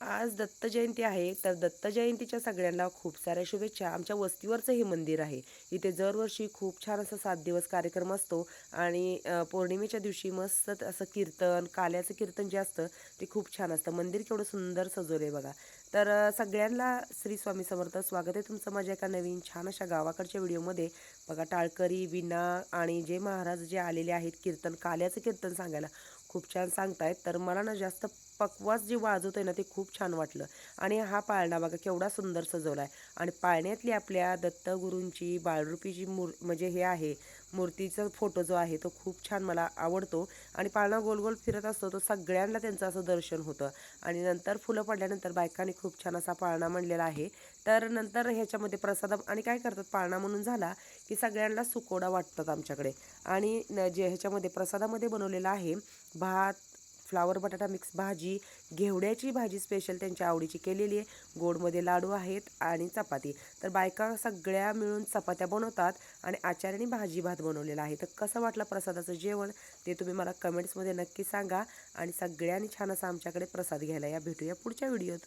आज दत्त जयंती आहे तर दत्त जयंतीच्या सगळ्यांना खूप साऱ्या शुभेच्छा. आमच्या वस्तीवरचं हे मंदिर आहे. इथे दरवर्षी खूप छान असं सात दिवस कार्यक्रम असतो आणि पौर्णिमेच्या दिवशी मस्त असं कीर्तन काल्याचं कीर्तन जे असतं ते खूप छान असतं. मंदिर केवढं सुंदर सजवलं आहे बघा. तर सगळ्यांना श्री स्वामी समर्थ स्वागत आहे तुमचं माझ्या एका नवीन छान अशा गावाकडच्या व्हिडिओमध्ये. बघा टाळकरी विना आणि जे महाराज जे आलेले आहेत कीर्तन काल्याचं कीर्तन सांगायला. खूप छान सांगतायत. तर मला ना जास्त पकवास जे आहे ना ते खूप छान वाटलं. आणि हा पाळणा बघा केवढा सुंदर सजवला आहे आणि पाळण्यातली आपल्या दत्तगुरूंची बाळरूपीची मूर म्हणजे हे आहे मूर्तीचा फोटो जो आहे तो खूप छान मला आवडतो. आणि पाळणा गोल गोल फिरत असतो तो सगळ्यांना त्यांचं असं दर्शन होतं. आणि नंतर फुलं पडल्यानंतर बायकांनी खूप छान असा पाळणा म्हणलेला आहे. तर नंतर ह्याच्यामध्ये प्रसाद आणि काय करतात पाळणा म्हणून झाला की सगळ्यांना सुकोडा वाटतात आमच्याकडे. आणि न- जे ह्याच्यामध्ये प्रसादामध्ये बनवलेला आहे भात फ्लावर बटाटा मिक्स भाजी घेवड्याची भाजी स्पेशल त्यांच्या आवडीची केलेली आहे. गोडमध्ये लाडू आहेत आणि चपाती. तर बायका सगळ्या मिळून चपात्या बनवतात आणि आचार्याने भाजी भात बनवलेला आहे. तर कसं वाटलं प्रसादाचं जेवण? ते तुम्ही मला कमेंट्समध्ये नक्की सांगा आणि सगळ्यांनी छान असं आमच्याकडे प्रसाद घ्यायला या. भेटूया पुढच्या व्हिडिओत.